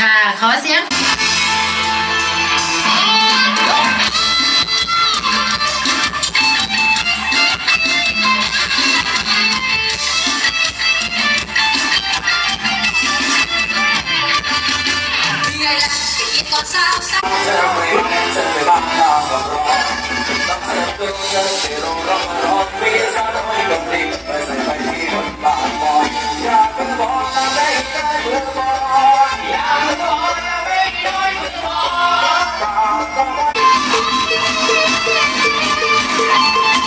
ค่ะขอเสียง Thank you.